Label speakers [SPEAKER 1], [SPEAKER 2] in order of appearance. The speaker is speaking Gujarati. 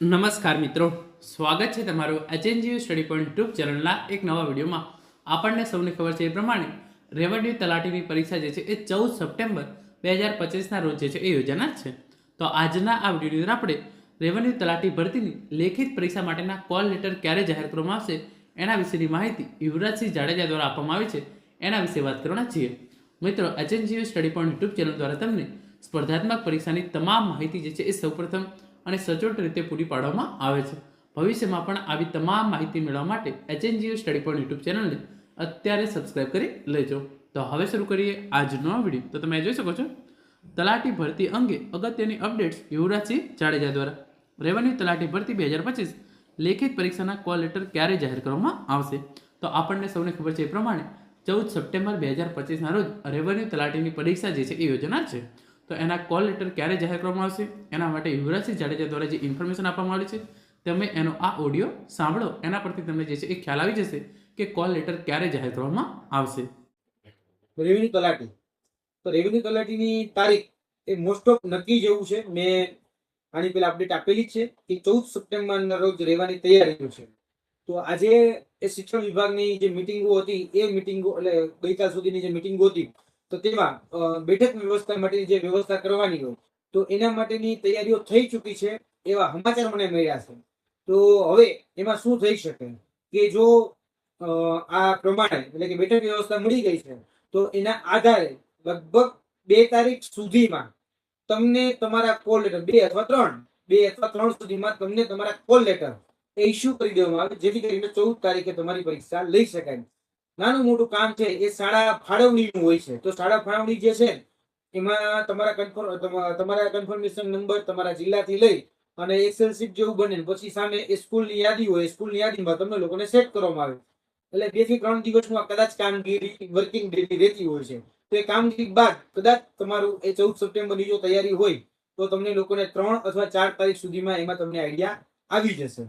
[SPEAKER 1] નમસ્કાર મિત્રો. સ્વાગત છે તમારું એચએનજીયુ સ્ટડી પોઈન્ટ ટ્યુબ ચેનલના એક નવા વિડીયોમાં. આપણને સૌને ખબર છે એ પ્રમાણે રેવન્યુ તલાટીની પરીક્ષા જે છે એ ચૌદ સપ્ટેમ્બર બે હજાર પચીસના રોજ જે છે એ યોજાનાર છે. તો આજના આ વિડીયોની અંદર આપણે રેવન્યુ તલાટી ભરતીની લેખિત પરીક્ષા માટેના કોલ લેટર ક્યારે જાહેર કરવામાં આવશે એના વિશેની માહિતી યુવરાજસિંહ જાડેજા દ્વારા આપવામાં આવી છે. એના વિશે વાત કરવાના છીએ. મિત્રો HNGU study point YouTube channel દ્વારા તમને સ્પર્ધાત્મક પરીક્ષાની તમામ માહિતી જે છે એ સૌપ્રથમ અને સચોટ રીતે પૂરી પાડવામાં આવે છે. ભવિષ્યમાં પણ આવી તમામ માહિતી મેળવવા માટે એચએનજીયુ સ્ટડી પોઈન્ટ યુટ્યુબ ચેનલને અત્યારે સબસ્ક્રાઇબ કરી લેજો. તો હવે શરૂ કરીએ આજનો વીડિયો. તો તમે જોઈ શકો છો, તલાટી ભરતી અંગે અગત્યની અપડેટ્સ યુવરાજસિંહ જાડેજા દ્વારા. રેવન્યુ તલાટી ભરતી બે હજાર પચીસ લેખિત પરીક્ષાના કોલ લેટર ક્યારે જાહેર કરવામાં આવશે? તો આપણને સૌને ખબર છે એ પ્રમાણે ચૌદ સપ્ટેમ્બર બે હજાર પચીસના રોજ રેવન્યુ તલાટીની પરીક્ષા જે છે એ યોજનાર છે. તો એના કોલ લેટર ક્યારે જાહેર કરવામાં આવશે? એના માટે યુવરાજસિંહ જાડેજા દ્વારા જે ઇન્ફોર્મેશન આપવામાં આવી છે, તમે એનો આ ઓડિયો સાંભળો. એના પરથી તમને જે છે એ ખ્યાલ આવી જશે કે કોલ લેટર ક્યારે જાહેર કરવામાં આવશે.
[SPEAKER 2] રેવન્યુ તલાટી. તો રેવન્યુ તલાટીની તારીખ એ મોસ્ટ ઓફ નક્કી જેવું છે. મેં આની પેલા અપડેટ આપેલી છે કે ચૌદ સપ્ટેમ્બરના રોજ રહેવાની તૈયારીઓ છે. તો આજે એ શિક્ષણ વિભાગની જે મિટિંગો હતી, એ મિટિંગો એટલે ગઈકાલ સુધીની જે મિટિંગો હતી તો તેમાં બેઠક વ્યવસ્થા માટેની જે વ્યવસ્થા કરવાની હોય, તો એના માટેની તૈયારીઓ થઈ ચૂકી છે એવા સમાચાર મને મળ્યા છે. તો હવે એમાં શું થઈ શકે? કે જો આ પ્રમાણે એટલે કે બેઠક વ્યવસ્થા મળી ગઈ છે, તો એના આધારે લગભગ બે તારીખ સુધીમાં તમને તમારા કોલ લેટર, બે અથવા ત્રણ, બે અથવા ત્રણ સુધીમાં તમને તમારા કોલ લેટર એ ઇસ્યુ કરી દેવામાં આવે, જેથી કરીને ચૌદ તારીખે તમારી પરીક્ષા લઈ શકાય. નાનું મોટું કામ છે, એ શાળા ફાળવણીનું હોય છે. તો શાળા ફાળવણી જે છે, એમાં તમારા કન્ફર્મ તમારા કન્ફર્મેશન નંબર તમારા જિલ્લાથી લઈ અને એક્સેલ જેવું બને, પછી સામે એ સ્કૂલની યાદી હોય સ્કૂલની યાદીમાં તમને લોકોને સેટ કરવામાં આવે. એટલે બેથી ત્રણ દિવસનું આ કદાચ કામગીરી વર્કિંગ ડેલી રહેતી હોય છે. તો એ કામગીરી બાદ કદાચ તમારું એ ચૌદ સપ્ટેમ્બરની જો તૈયારી હોય, તો તમને લોકોને ત્રણ અથવા ચાર તારીખ સુધીમાં એમાં તમને આઈડિયા આવી જશે.